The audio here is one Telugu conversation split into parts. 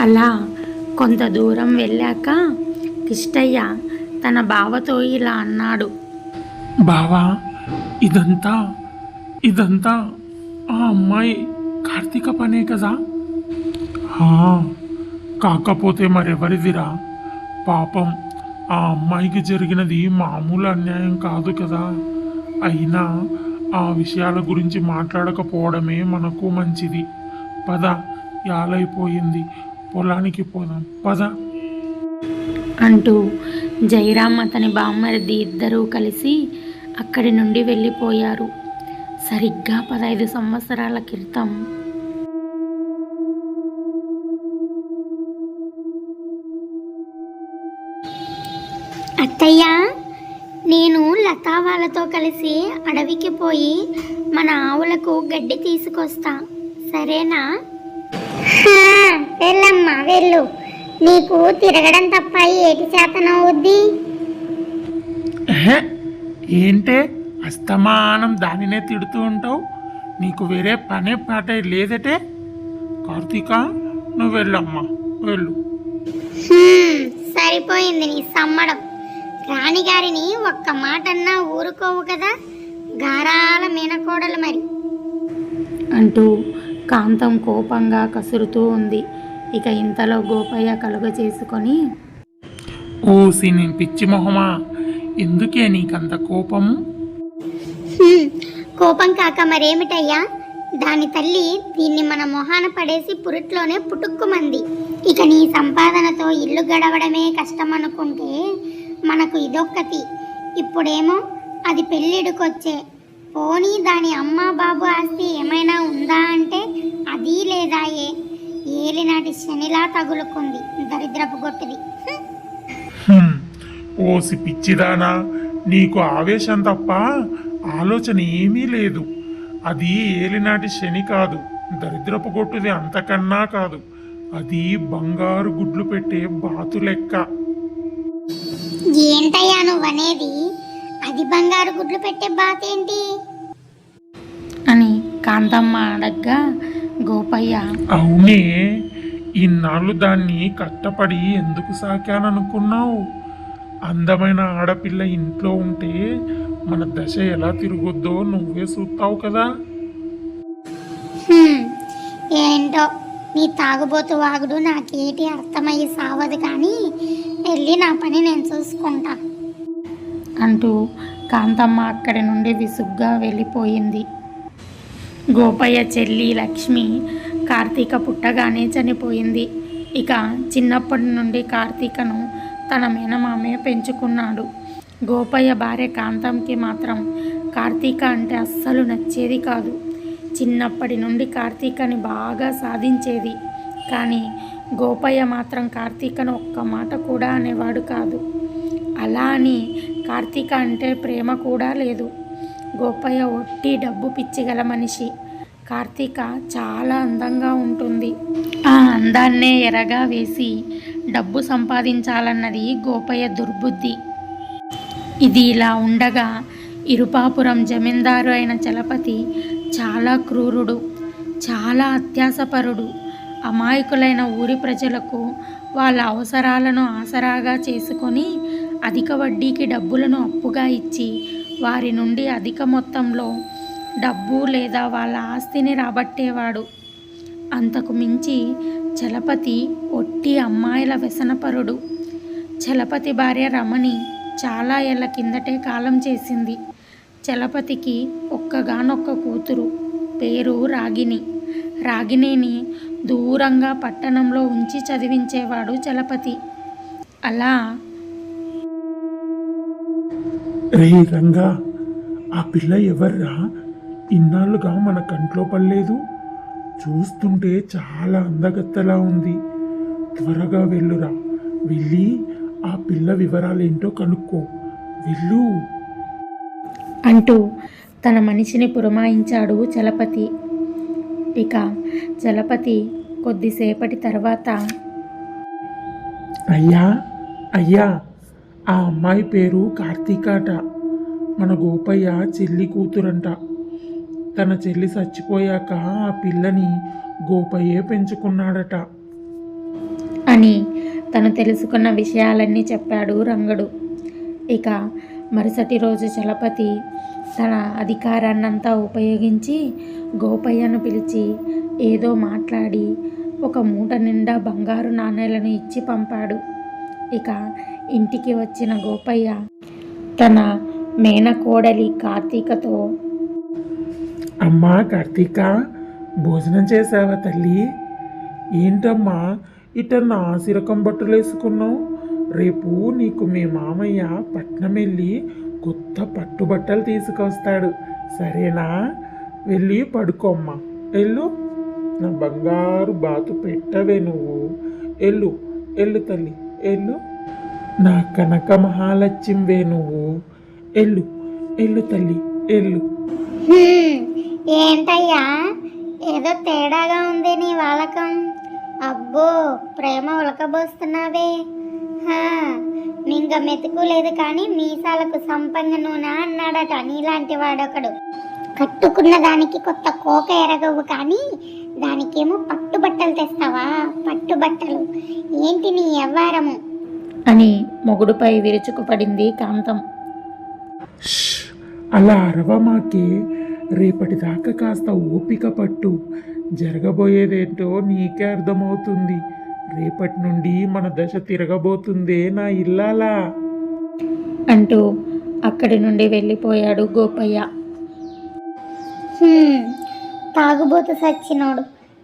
అలా కొంత దూరం వెళ్ళాక కిష్టయ్య తన బావతో ఇలా అన్నాడు. బావా ఇదంతా ఇదంతా ఆ అమ్మాయి కార్తీక పనే కదా? కాకపోతే మరెవరిదిరా? పాపం ఆ అమ్మాయికి జరిగినది మామూలు అన్యాయం కాదు కదా. అయినా ఆ విషయాల గురించి మాట్లాడకపోవడమే మనకు మంచిది. పద యాలైపోయింది. పొలానికి పోదాం. పద. అంటూ జయరాం అతని బామ్మరిది ఇద్దరూ కలిసి అక్కడి నుండి వెళ్ళిపోయారు. సరిగ్గా పదహైదు సంవత్సరాల క్రితం. అత్తయ్య నేను లతా వాళ్ళతో కలిసి అడవికి పోయి మన ఆవులకు గడ్డి తీసుకొస్తా. సరేనా? వెళ్ళమ్మా వెళ్ళు. నీకు తిరగడం తప్ప ఏటి చేతనవుద్ది ఎహె, ఏంటే? అస్తమానం దానినే తిడుతూ ఉంటావు? నీకు వేరే పనే పాట లేదటే? కార్తీక నువ్వు వెళ్ళమ్మా వెళ్ళు. సరిపోయింది నీ సమ్మడం. రాణిగారిని ఒక్క మాటన్నా ఊరుకోవు కదా? గారాల మీనకోడలు మరి. అంటూ కాంతం కోపంగా కసురుతూ ఉంది. ఇక ఇంతలో గోపయ్య కలుగ చేసుకొని ఓసి నేను పిచ్చి మొహమా? ఎందుకే నీకంత కోపము? కోపం కాక మరేమిటయ్యా? దాని తల్లి దీన్ని మన మొహాన పడేసి పురిట్లోనే పుటుక్కుమంది. ఇక నీ సంపాదనతో ఇల్లు గడవడమే కష్టం అనుకుంటే మనకు ఇదొక్కటి. ఇప్పుడేమో అది పెళ్ళిడుకొచ్చే పోనీ దాని అమ్మ బాబు ఆస్తి ఏమైనా ఉందా అంటే అది లేదాయే. ఏలినాటి శనిలా తగులుకుంది దరిద్రపు గొట్టుది. ఓసి పిచ్చిదానా నీకు ఆవేశం తప్ప ఆలోచన ఏమీ లేదు. అది ఏలినాటి శని కాదు దరిద్రపు కొట్టుది అంతకన్నా కాదు. అది బంగారు గుడ్లు పెట్టే బాతు లెక్క. ఏంటయ్యా నువ్వనేది? అది బంగారు గుడ్లు పెట్టే బాత ఏంటి అని కాంతమ్మ అడగ్గా గోపయ్య అవునే ఇన్నాళ్ళు దాన్ని కష్టపడి ఎందుకు సాకాననుకున్నావు? అందమైన ఆడపిల్ల ఇంట్లో ఉంటే మన దశ ఎలా తిరుగుద్దో నువ్వే చూస్తావు కదా. హ్మ్, ఏంటో నీ తాగుబోతు వాగుడు నాకేటి అర్థమయ్యి సావదు కానీ వెళ్ళి నా పని నేను చూసుకుంటా. అంటూ కాంతమ్మ అక్కడి నుండి విసుగ్గా వెళ్ళిపోయింది. గోపయ్య చెల్లి లక్ష్మి కార్తీక పుట్టగానే చనిపోయింది. ఇక చిన్నప్పటి నుండి కార్తీకను తన మేనమామే పెంచుకున్నాడు. గోపయ్య భార్య కాంతంకి మాత్రం కార్తీక అంటే అస్సలు నచ్చేది కాదు. చిన్నప్పటి నుండి కార్తీకని బాగా సాధించేది. కానీ గోపయ్య మాత్రం కార్తీకను ఒక్క మాట కూడా అనేవాడు కాదు. అలా అని కార్తీక అంటే ప్రేమ కూడా లేదు. గోపయ్య ఒట్టి డబ్బు పిచ్చిగల మనిషి. కార్తీక చాలా అందంగా ఉంటుంది. ఆ అందాన్నే ఎరగా వేసి డబ్బు సంపాదించాలన్నది గోపయ్య దుర్బుద్ధి. ఇది ఇలా ఉండగా ఇరుపాపురం జమీందారు అయిన చలపతి చాలా క్రూరుడు చాలా అత్యాసపరుడు అమాయకులైన ఊరి ప్రజలకు వాళ్ళ అవసరాలను ఆసరాగా చేసుకొని అధిక వడ్డీకి డబ్బులను అప్పుగా ఇచ్చి వారి నుండి అధిక మొత్తంలో డబ్బు లేదా వాళ్ళ ఆస్తిని రాబట్టేవాడు. అంతకు మించి చలపతి ఒట్టి అమ్మాయిల వ్యసనపరుడు. చలపతి భార్య రమణి చాలా ఏళ్ళ కిందటే కాలం చేసింది. చలపతికి ఒక్కగానొక్క కూతురు పేరు రాగిణి. రాగిణిని దూరంగా పట్టణంలో ఉంచి చదివించేవాడు చలపతి. అలా రే రంగా ఆ పిల్ల ఎవర్రా? ఇన్నాళ్ళుగా మన కంట్లో పడలేదు. చూస్తుంటే చాలా అందగత్తలా ఉంది. త్వరగా వెళ్ళురా. వెళ్ళి ఆ పిల్ల వివరాలేంటో కనుక్కో. వెళ్ళు. అంటూ తన మనిషిని పురమాయించాడు చలపతి. ఇక చలపతి కొద్దిసేపటి తర్వాత అయ్యా అయ్యా ఆ అమ్మాయి పేరు కార్తీకాట. మన గోపయ్య చెల్లి కూతురంట. తన చెల్లి చచ్చిపోయాక ఆ పిల్లని గోపయ్యే పెంచుకున్నాడట. అని తను తెలుసుకున్న విషయాలన్నీ చెప్పాడు రంగడు. ఇక మరుసటి రోజు చలపతి తన అధికారాన్నంతా ఉపయోగించి గోపయ్యను పిలిచి ఏదో మాట్లాడి ఒక మూట నిండా బంగారు నాణేలను ఇచ్చి పంపాడు. ఇక ఇంటికి వచ్చిన గోపయ్య తన మేనకోడలి కార్తీకతో అమ్మా కార్తీక భోజనం చేసావా తల్లి? ఏంటమ్మా ఇట నా సిరకం బట్టలు వేసుకున్నావు? రేపు నీకు మీ మామయ్య పట్నం వెళ్ళి కొత్త పట్టు బట్టలు తీసుకొస్తాడు. సరేనా? వెళ్ళి పడుకోమ్మా. ఎల్లు నా బంగారు బాతు పెట్టవే నువ్వు. ఎల్లు ఎల్లు తల్లి. ఎల్లు నా కనక మహాలక్ష్మివే నువ్వు. ఎల్లు ఎల్లు తల్లి ఎల్లు. ఏంటయ్యా? ఏదో తేడాగా ఉంది నీ వాలకం. అబ్బో ప్రేమ ఉలకబోస్తున్నావే. హా, నింగ మెతుకు లేదు కానీ మీసాలకు సంపంగ నూనె అన్నాడట నీలాంటి వాడొకడు. కట్టుకున్న దానికి కొత్త కోక ఎరగవు కానీ దానికేమో పట్టుబట్టలు తెస్తావా? పట్టుబట్టలు. ఏంటి నీ వ్యవహారము? అని మొగుడుపై విరుచుకుపడింది కాంతం. ష్! అలా అరవమాకే రేపటిదాకా కాస్త ఓపిక పట్టు. జరగబోయేదేంటో నీకే అర్థమవుతుంది. రేపటి నుండి మన దశ తిరగబోతుందే నా ఇల్లాలా? అంటూ అక్కడి నుండి వెళ్ళిపోయాడు గోపయ్య. హ్మ్, తాగుబోతు సచ్చినోడు.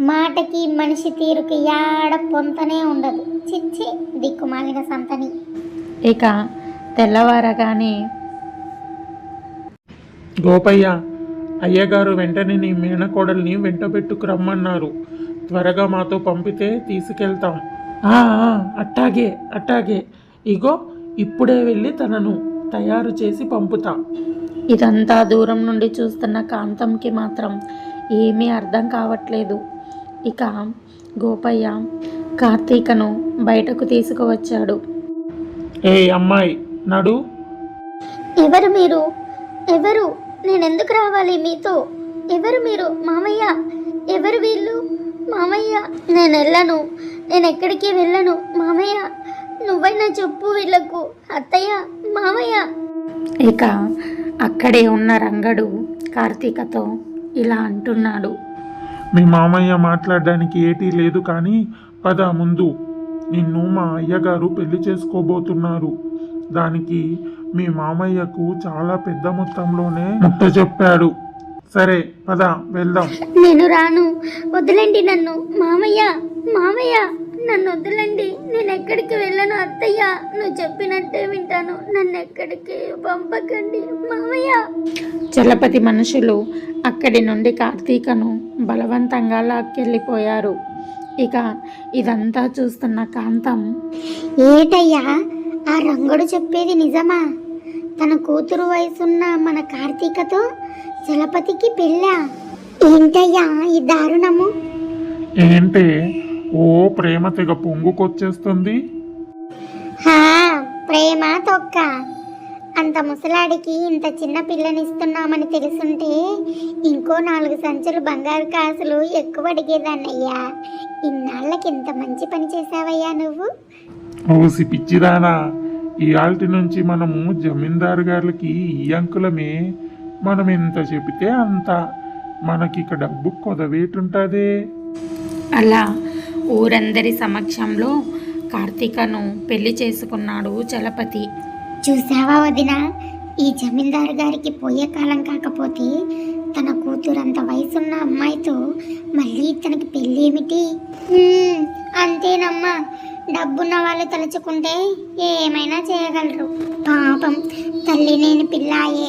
మాటకి మనిషి తీరుకి యాడ పొంతనే ఉండదు. చిచ్చి దిక్కుమాలిన సంతని. ఇక తెల్లవారగానే గోపయ్య అయ్యగారు వెంటనే నీ మేనకోడల్ని వెంట పెట్టుకు రమ్మన్నారు. త్వరగా మాతో పంపితే తీసుకెళ్తాం. "ఆ, ఆ, అట్టాగే అట్టాగే. ఇగో ఇప్పుడే వెళ్ళి తనను తయారు చేసి పంపుతా. ఇదంతా దూరం నుండి చూస్తున్న కాంతంకి మాత్రం ఏమీ అర్థం కావట్లేదు. ఇక గోపయ్య కార్తీకను బయటకు తీసుకువచ్చాడు. ఏ అమ్మాయి నడు. ఎవరు మీరు? ఎవరు? నేను ఎందుకు రావాలి మీతో? ఎవరు మీరు? మామయ్య? ఎవరు వీళ్ళు? మామయ్య నేను వెళ్ళను నేను ఎక్కడికి వెళ్ళను? మామయ్య నువ్వైనా చెప్పు వీళ్ళకు. అత్తయ్య మామయ్య. ఇక అక్కడే ఉన్న రంగడు కార్తీకతో ఇలా అంటున్నాడు. మీ మామయ్య మాట్లాడడానికి ఏటీ లేదు కానీ పద ముందు. నిన్ను మా అయ్యగారు పెళ్ళి చేసుకోబోతున్నారు. దానికి మీ మామయ్యకు చాలా పెద్ద మొత్తంలోనే ముట్ట చెప్పాడు. సరే పద వెళ్దాం. నేను రాను. వదిలేండి నన్ను. మామయ్య మామయ్య. నన్ను వదిలేండి నేను ఎక్కడికి వెళ్ళను అత్తయ్య. నువ్వు చెప్పినట్టే వింటాను నన్ను ఎక్కడికి పంపకండి మామయ్య. చలపతి మనుషులు అక్కడి నుండి కార్తీకను బలవంతంగా లాక్కెళ్ళిపోయారు. ఇక ఇదంతా చూస్తున్న కాంతం ఏటయ్యా ఆ రంగుడు చెప్పేది నిజమా? తన కూతురు వయసున్న మన కార్తీకతో చలపతికి పెళ్ళా? ఏంటయ్యా ఈ దారుణము? ఏంటే? ఓ ప్రేమ తెగ పొంగుకొచ్చేస్తుంది. హా ప్రేమ తొక్క. అంత ముసలాడికి ఇంత చిన్న పిల్లనిస్తున్నామని తెలుసుంటే ఇంకో నాలుగు సంచులు బంగారు కాసులు ఎక్కువ అడిగేదాన్నయ్యా. ఇన్నాళ్ళకి ఇంత మంచి పని చేసావయ్యా నువ్వు? ఓసి పిచ్చిదానా ఇయాల్టి నుంచి మనము జమీందారు గారికి ఈ అంకులమే. మనం ఎంత చెబితే అంత. మనకిక డబ్బు కొదవేటుంటదే. అలా ఊరందరి సమక్షంలో కార్తీకను పెళ్ళి చేసుకున్నాడు చలపతి. చూసావా వదిన? ఈ జమీందారు గారికి పోయే కాలం కాకపోతే తన కూతురంత వయసున్న అమ్మాయితో మళ్ళీ తనకి పెళ్ళి ఏమిటి అంతేనమ్మా. డబ్బున్న వాళ్ళు తలుచుకుంటే ఏమైనా చేయగలరు. పాపం తల్లి నేను పిల్లాయే.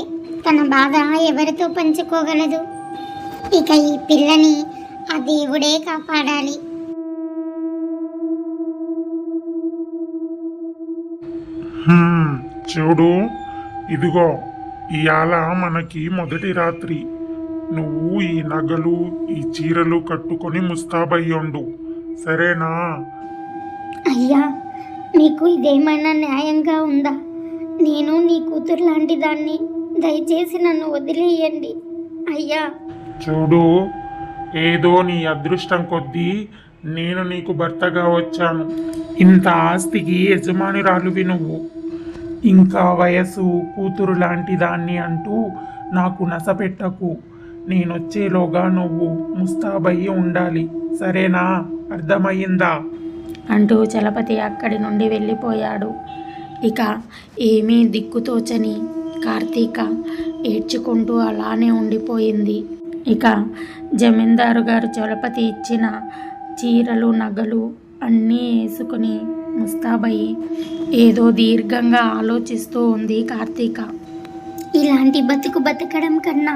తన బాధ ఎవరితో పంచుకోగలదు? ఇక ఈ పిల్లని ఆ దేవుడే కాపాడాలి. చూడు ఇదిగో ఇవాళ మనకి మొదటి రాత్రి. నువ్వు ఈ నగలు ఈ చీరలు కట్టుకొని ముస్తాబయ్యుండు. సరేనా? అయ్యా మీకు ఇదేమైనా న్యాయంగా ఉందా? నేను నీ కూతురు లాంటి దాన్ని దయచేసి నన్ను వదిలేయండి. అయ్యా. చూడు ఏదో నీ అదృష్టం కొద్దీ నేను నీకు భర్తగా వచ్చాను. ఇంత ఆస్తికి యజమానురాలువి నువ్వు. ఇంకా వయసు కూతురు లాంటి దాన్ని అంటూ నాకు నసపెట్టకు. నేనొచ్చేలోగా నువ్వు ముస్తాబయ్యి ఉండాలి. సరేనా? అర్థమయ్యిందా? అంటూ చలపతి అక్కడి నుండి వెళ్ళిపోయాడు. ఇక ఏమీ దిక్కుతోచని కార్తీక ఏడ్చుకుంటూ అలానే ఉండిపోయింది. ఇక జమీందారు గారు చలపతి ఇచ్చిన చీరలు నగలు అన్నీ వేసుకుని ముస్తాబయ్యి ఏదో దీర్ఘంగా ఆలోచిస్తూ ఉంది కార్తీక. ఇలాంటి బతుకు బతకడం కన్నా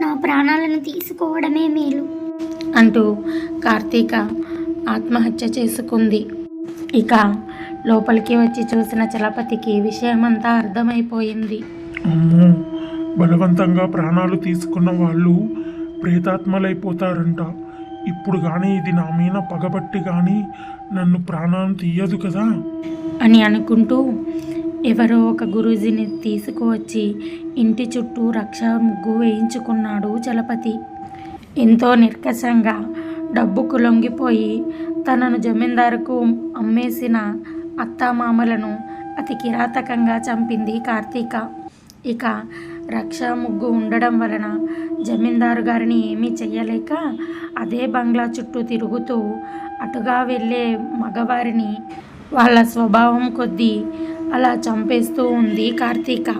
నా ప్రాణాలను తీసుకోవడమే మేలు. అంటూ కార్తీక ఆత్మహత్య చేసుకుంది. ఇక లోపలికి వచ్చి చూసిన చలపతికి విషయమంతా అర్థమైపోయింది. అమ్మో బలవంతంగా ప్రాణాలు తీసుకున్న వాళ్ళు ప్రేతాత్మలైపోతారంట. ఇప్పుడు కానీ ఇది నా మీద పగబట్టి కానీ నన్ను ప్రాణం తీయదు కదా? అని అనుకుంటూ ఎవరో ఒక గురూజీని తీసుకువచ్చి ఇంటి చుట్టూ రక్ష ముగ్గు వేయించుకున్నాడు చలపతి. ఎంతో నిర్కషంగా డబ్బుకు లొంగిపోయి తనను జమీందారుకు అమ్మేసిన అత్తామామలను అతి కిరాతకంగా చంపింది కార్తీక. ఇక రక్ష ముగ్గు ఉండడం వలన జమీందారు గారిని ఏమీ చెయ్యలేక అదే బంగ్లా చుట్టూ తిరుగుతూ అటుగా వెళ్ళే మగవారిని వాళ్ళ స్వభావం కొద్దీ అలా చంపేస్తూ ఉంది కార్తీక.